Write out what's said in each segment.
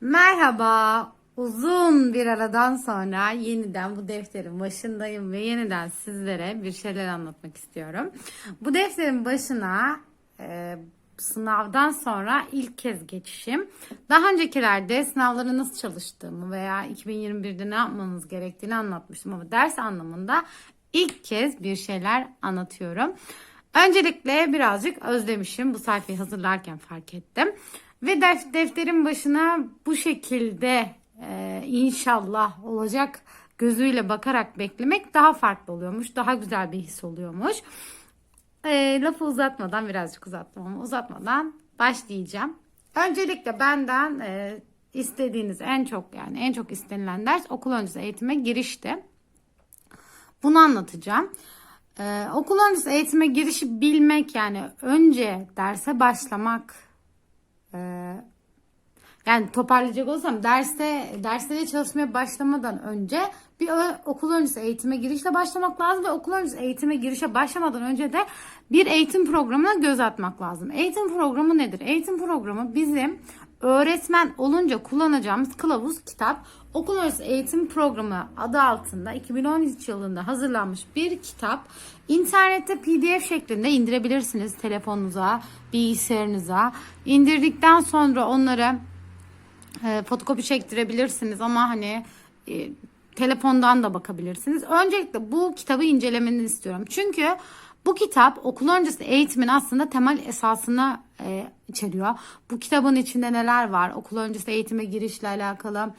Merhaba. Uzun bir aradan sonra yeniden bu defterin başındayım ve yeniden sizlere bir şeyler anlatmak istiyorum. Bu defterin başına e, sınavdan sonra ilk kez geçişim. Daha öncekilerde sınavlara nasıl çalıştığımı veya 2021'de ne yapmanız gerektiğini anlatmıştım ama ders anlamında ilk kez bir şeyler anlatıyorum. Öncelikle birazcık özlemişim. Bu sayfayı hazırlarken fark ettim. Ve def- defterin başına bu şekilde e, inşallah olacak gözüyle bakarak beklemek daha farklı oluyormuş. Daha güzel bir his oluyormuş. E, lafı uzatmadan birazcık uzattım ama uzatmadan başlayacağım. Öncelikle benden e, istediğiniz en çok yani en çok istenilen ders okul öncesi eğitime girişti. Bunu anlatacağım. Ee, okul öncesi eğitime girişi bilmek yani önce derse başlamak e, yani toparlayacak olsam derste derslere çalışmaya başlamadan önce bir okul öncesi eğitime girişle başlamak lazım ve okul öncesi eğitime girişe başlamadan önce de bir eğitim programına göz atmak lazım. Eğitim programı nedir? Eğitim programı bizim öğretmen olunca kullanacağımız kılavuz kitap. Okul öncesi eğitim programı adı altında 2013 yılında hazırlanmış bir kitap. İnternette pdf şeklinde indirebilirsiniz telefonunuza, bilgisayarınıza. İndirdikten sonra onları e, fotokopi çektirebilirsiniz ama hani e, telefondan da bakabilirsiniz. Öncelikle bu kitabı incelemenizi istiyorum. Çünkü bu kitap okul öncesi eğitimin aslında temel esasını e, içeriyor. Bu kitabın içinde neler var? Okul öncesi eğitime girişle alakalı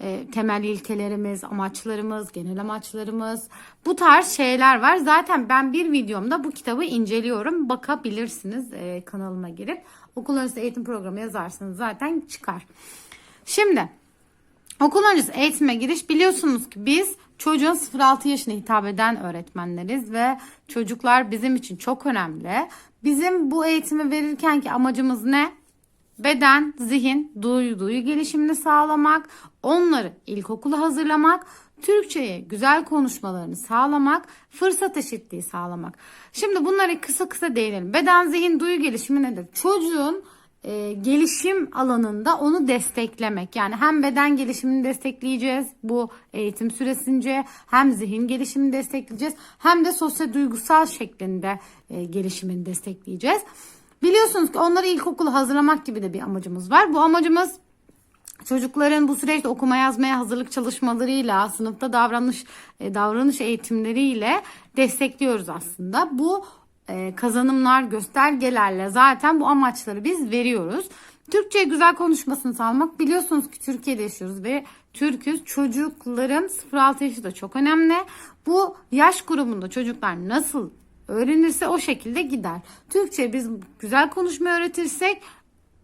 e, temel ilkelerimiz, amaçlarımız, genel amaçlarımız bu tarz şeyler var. Zaten ben bir videomda bu kitabı inceliyorum. Bakabilirsiniz e, kanalıma girip. Okul öncesi eğitim programı yazarsanız zaten çıkar. Şimdi okul öncesi eğitime giriş biliyorsunuz ki biz çocuğun 0-6 yaşına hitap eden öğretmenleriz ve çocuklar bizim için çok önemli. Bizim bu eğitimi verirken ki amacımız ne? Beden, zihin, duyu, duyu gelişimini sağlamak, onları ilkokula hazırlamak, Türkçe'ye güzel konuşmalarını sağlamak, fırsat eşitliği sağlamak. Şimdi bunları kısa kısa değinelim. Beden, zihin, duyu gelişimi nedir? Çocuğun e, gelişim alanında onu desteklemek. Yani hem beden gelişimini destekleyeceğiz bu eğitim süresince hem zihin gelişimini destekleyeceğiz hem de sosyal duygusal şeklinde e, gelişimini destekleyeceğiz. Biliyorsunuz ki onları ilkokula hazırlamak gibi de bir amacımız var. Bu amacımız çocukların bu süreçte okuma yazmaya hazırlık çalışmalarıyla, sınıfta davranış e, davranış eğitimleriyle destekliyoruz aslında. Bu kazanımlar, göstergelerle zaten bu amaçları biz veriyoruz. Türkçe güzel konuşmasını sağlamak biliyorsunuz ki Türkiye'de yaşıyoruz ve Türküz. Çocukların 0-6 yaşı da çok önemli. Bu yaş grubunda çocuklar nasıl öğrenirse o şekilde gider. Türkçe biz güzel konuşmayı öğretirsek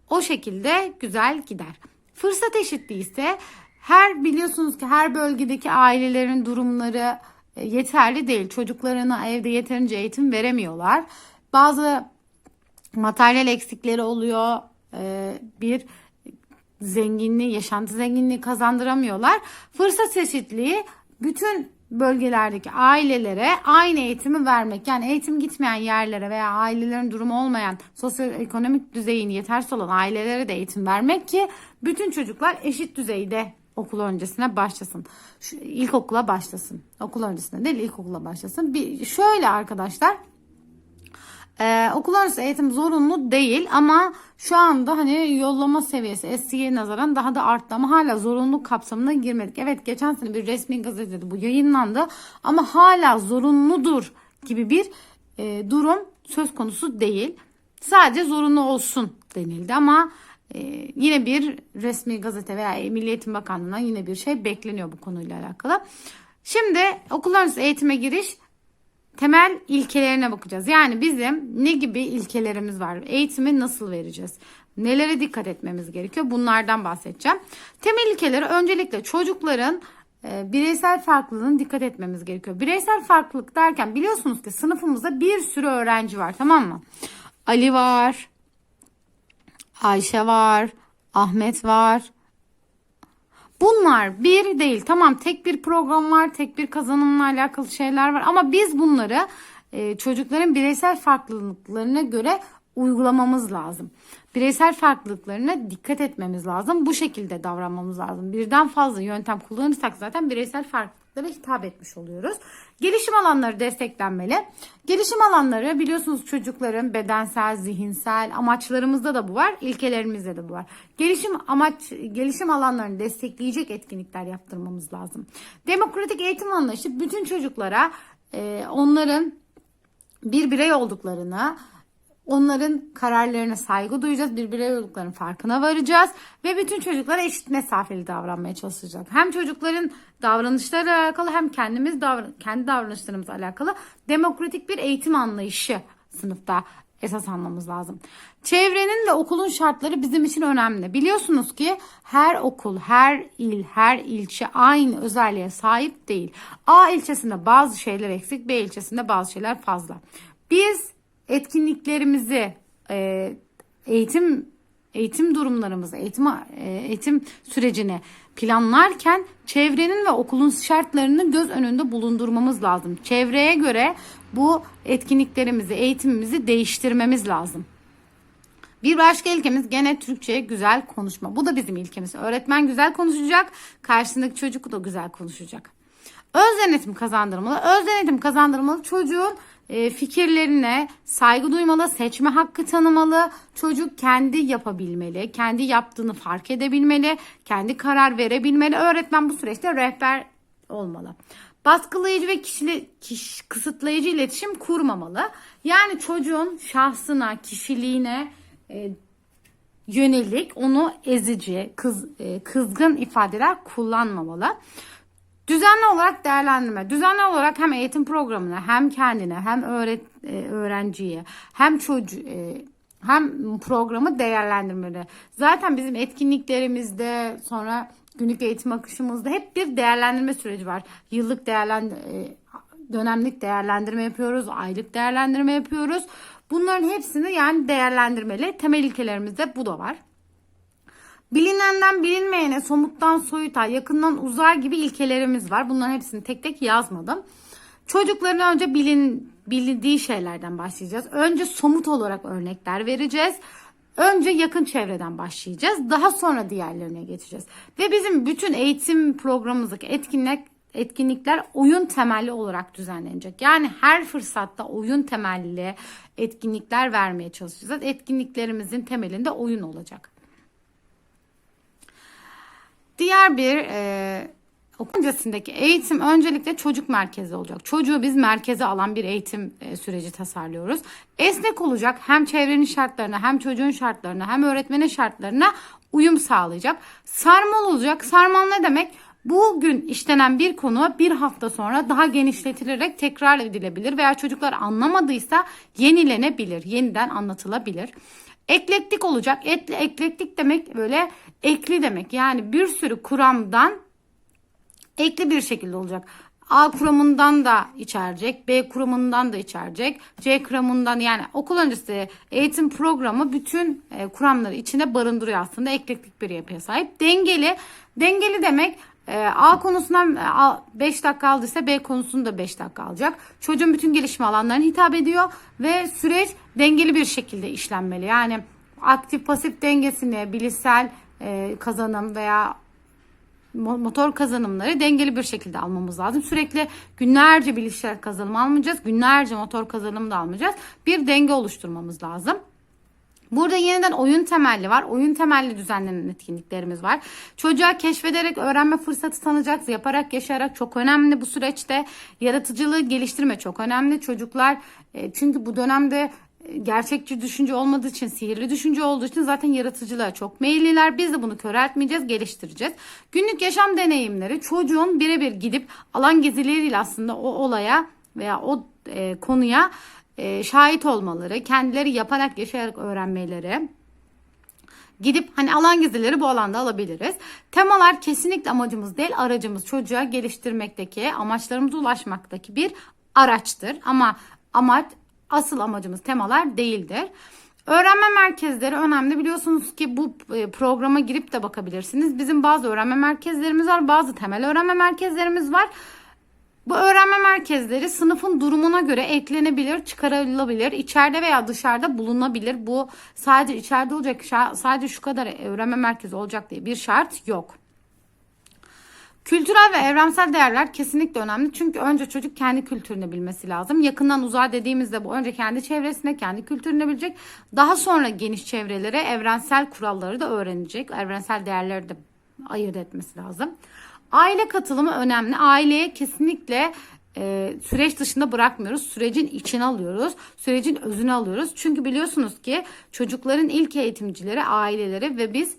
o şekilde güzel gider. Fırsat eşitliği ise her biliyorsunuz ki her bölgedeki ailelerin durumları e, yeterli değil. Çocuklarına evde yeterince eğitim veremiyorlar. Bazı materyal eksikleri oluyor. E, Bir zenginliği, yaşantı zenginliği kazandıramıyorlar. Fırsat eşitliği bütün bölgelerdeki ailelere aynı eğitimi vermek. Yani eğitim gitmeyen yerlere veya ailelerin durumu olmayan sosyoekonomik düzeyin yetersiz olan ailelere de eğitim vermek ki bütün çocuklar eşit düzeyde okul öncesine başlasın. Şu, ilkokula başlasın. Okul öncesine değil ilkokula başlasın. Bir, şöyle arkadaşlar ee, okul öncesi eğitim zorunlu değil ama şu anda hani yollama seviyesi eskiye nazaran daha da arttı ama hala zorunluluk kapsamına girmedik. Evet geçen sene bir resmi gazetede bu yayınlandı ama hala zorunludur gibi bir e, durum söz konusu değil. Sadece zorunlu olsun denildi ama e, yine bir resmi gazete veya Milli Eğitim Bakanlığı'ndan yine bir şey bekleniyor bu konuyla alakalı. Şimdi okul öncesi eğitime giriş temel ilkelerine bakacağız. Yani bizim ne gibi ilkelerimiz var? Eğitimi nasıl vereceğiz? Nelere dikkat etmemiz gerekiyor? Bunlardan bahsedeceğim. Temel ilkeleri öncelikle çocukların e, bireysel farklılığına dikkat etmemiz gerekiyor. Bireysel farklılık derken biliyorsunuz ki sınıfımızda bir sürü öğrenci var tamam mı? Ali var, Ayşe var, Ahmet var, Bunlar bir değil. Tamam tek bir program var, tek bir kazanımla alakalı şeyler var ama biz bunları e, çocukların bireysel farklılıklarına göre uygulamamız lazım. Bireysel farklılıklarına dikkat etmemiz lazım. Bu şekilde davranmamız lazım. Birden fazla yöntem kullanırsak zaten bireysel farklılıklara hitap etmiş oluyoruz. Gelişim alanları desteklenmeli. Gelişim alanları biliyorsunuz çocukların bedensel, zihinsel amaçlarımızda da bu var, ilkelerimizde de bu var. Gelişim amaç gelişim alanlarını destekleyecek etkinlikler yaptırmamız lazım. Demokratik eğitim anlayışı bütün çocuklara e, onların bir birey olduklarını, onların kararlarına saygı duyacağız, bir birey olduklarının farkına varacağız ve bütün çocuklara eşit mesafeli davranmaya çalışacak. Hem çocukların davranışları alakalı hem kendimiz davran kendi davranışlarımızla alakalı demokratik bir eğitim anlayışı sınıfta esas almamız lazım. Çevrenin ve okulun şartları bizim için önemli. Biliyorsunuz ki her okul, her il, her ilçe aynı özelliğe sahip değil. A ilçesinde bazı şeyler eksik, B ilçesinde bazı şeyler fazla. Biz etkinliklerimizi, e, eğitim eğitim durumlarımızı, eğitim e, eğitim sürecini planlarken çevrenin ve okulun şartlarını göz önünde bulundurmamız lazım. Çevreye göre bu etkinliklerimizi, eğitimimizi değiştirmemiz lazım. Bir başka ilkemiz gene Türkçe'ye güzel konuşma. Bu da bizim ilkemiz. Öğretmen güzel konuşacak, karşısındaki çocuk da güzel konuşacak. Öz denetim kazandırmalı. Öz denetim kazandırmalı çocuğun fikirlerine saygı duymalı, seçme hakkı tanımalı. Çocuk kendi yapabilmeli, kendi yaptığını fark edebilmeli, kendi karar verebilmeli. Öğretmen bu süreçte rehber olmalı. Baskılayıcı ve kişili, kiş, kısıtlayıcı iletişim kurmamalı. Yani çocuğun şahsına, kişiliğine e, yönelik onu ezici, kız, e, kızgın ifadeler kullanmamalı. Düzenli olarak değerlendirme. Düzenli olarak hem eğitim programına hem kendine hem öğret, e, öğrenciye hem çocuğu e, hem programı değerlendirmeli. Zaten bizim etkinliklerimizde sonra günlük eğitim akışımızda hep bir değerlendirme süreci var. Yıllık değerlendirme dönemlik değerlendirme yapıyoruz, aylık değerlendirme yapıyoruz. Bunların hepsini yani değerlendirmeli. Temel ilkelerimizde bu da var. Bilinenden bilinmeyene, somuttan soyuta, yakından uzar gibi ilkelerimiz var. Bunların hepsini tek tek yazmadım. Çocukların önce bilin, bilindiği şeylerden başlayacağız. Önce somut olarak örnekler vereceğiz. Önce yakın çevreden başlayacağız. Daha sonra diğerlerine geçeceğiz. Ve bizim bütün eğitim programımızdaki etkinlik etkinlikler oyun temelli olarak düzenlenecek. Yani her fırsatta oyun temelli etkinlikler vermeye çalışacağız. Etkinliklerimizin temelinde oyun olacak. Diğer bir e, okul eğitim öncelikle çocuk merkezi olacak. Çocuğu biz merkeze alan bir eğitim e, süreci tasarlıyoruz. Esnek olacak hem çevrenin şartlarına hem çocuğun şartlarına hem öğretmenin şartlarına uyum sağlayacak. Sarmal olacak. Sarmal ne demek? Bugün işlenen bir konu bir hafta sonra daha genişletilerek tekrar edilebilir veya çocuklar anlamadıysa yenilenebilir, yeniden anlatılabilir. Eklektik olacak. Etli, eklektik demek böyle ekli demek. Yani bir sürü kuramdan ekli bir şekilde olacak. A kuramından da içerecek, B kuramından da içerecek, C kuramından yani okul öncesi eğitim programı bütün e, kuramları içine barındırıyor aslında. Eklektik bir yapıya sahip. Dengeli, dengeli demek e, A konusundan 5 dakika aldıysa B konusunu da 5 dakika alacak. Çocuğun bütün gelişme alanlarına hitap ediyor ve süreç dengeli bir şekilde işlenmeli. Yani aktif pasif dengesini bilişsel e, kazanım veya motor kazanımları dengeli bir şekilde almamız lazım. Sürekli günlerce bilişsel kazanım almayacağız. Günlerce motor kazanım da almayacağız. Bir denge oluşturmamız lazım. Burada yeniden oyun temelli var. Oyun temelli düzenlenen etkinliklerimiz var. Çocuğa keşfederek öğrenme fırsatı tanıyacağız. Yaparak, yaşayarak çok önemli bu süreçte. Yaratıcılığı geliştirme çok önemli. Çocuklar e, çünkü bu dönemde e, gerçekçi düşünce olmadığı için, sihirli düşünce olduğu için zaten yaratıcılığa çok meyilliler. Biz de bunu köreltmeyeceğiz, geliştireceğiz. Günlük yaşam deneyimleri çocuğun birebir gidip alan gezileriyle aslında o olaya veya o e, konuya e, şahit olmaları, kendileri yaparak yaşayarak öğrenmeleri gidip hani alan gezileri bu alanda alabiliriz. Temalar kesinlikle amacımız değil, aracımız çocuğa geliştirmekteki, amaçlarımıza ulaşmaktaki bir araçtır. Ama amaç asıl amacımız temalar değildir. Öğrenme merkezleri önemli. Biliyorsunuz ki bu e, programa girip de bakabilirsiniz. Bizim bazı öğrenme merkezlerimiz var, bazı temel öğrenme merkezlerimiz var. Bu öğrenme merkezleri sınıfın durumuna göre eklenebilir, çıkarılabilir, içeride veya dışarıda bulunabilir. Bu sadece içeride olacak, sadece şu kadar öğrenme merkezi olacak diye bir şart yok. Kültürel ve evrensel değerler kesinlikle önemli. Çünkü önce çocuk kendi kültürünü bilmesi lazım. Yakından uzağa dediğimizde bu önce kendi çevresine, kendi kültürünü bilecek. Daha sonra geniş çevrelere evrensel kuralları da öğrenecek. Evrensel değerleri de ayırt etmesi lazım. Aile katılımı önemli. Aileye kesinlikle e, süreç dışında bırakmıyoruz. Sürecin içine alıyoruz. Sürecin özünü alıyoruz. Çünkü biliyorsunuz ki çocukların ilk eğitimcileri aileleri ve biz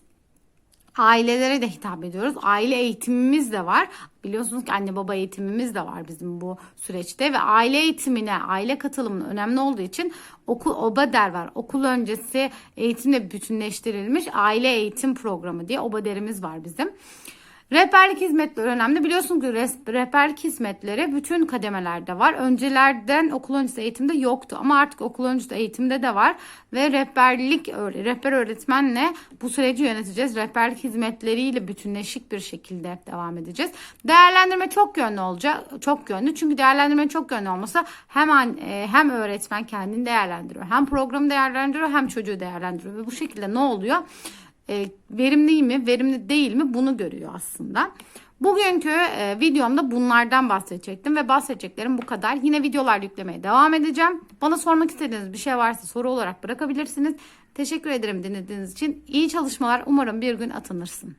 ailelere de hitap ediyoruz. Aile eğitimimiz de var. Biliyorsunuz ki anne baba eğitimimiz de var bizim bu süreçte ve aile eğitimine, aile katılımının önemli olduğu için okul OBADER var. Okul öncesi eğitimle bütünleştirilmiş aile eğitim programı diye OBADER'imiz var bizim. Rehberlik hizmetleri önemli. Biliyorsunuz ki rehberlik hizmetleri bütün kademelerde var. Öncelerden okul öncesi eğitimde yoktu ama artık okul öncesi eğitimde de var. Ve rehberlik, rehber öğretmenle bu süreci yöneteceğiz. Rehberlik hizmetleriyle bütünleşik bir şekilde devam edeceğiz. Değerlendirme çok yönlü olacak. Çok yönlü. Çünkü değerlendirmenin çok yönlü olması hem an- e, hem öğretmen kendini değerlendiriyor. Hem programı değerlendiriyor hem çocuğu değerlendiriyor. Ve bu şekilde ne oluyor? E, verimli mi, verimli değil mi bunu görüyor aslında. Bugünkü e, videomda bunlardan bahsedecektim ve bahsedeceklerim bu kadar. Yine videolar yüklemeye devam edeceğim. Bana sormak istediğiniz bir şey varsa soru olarak bırakabilirsiniz. Teşekkür ederim dinlediğiniz için. İyi çalışmalar. Umarım bir gün atanırsın.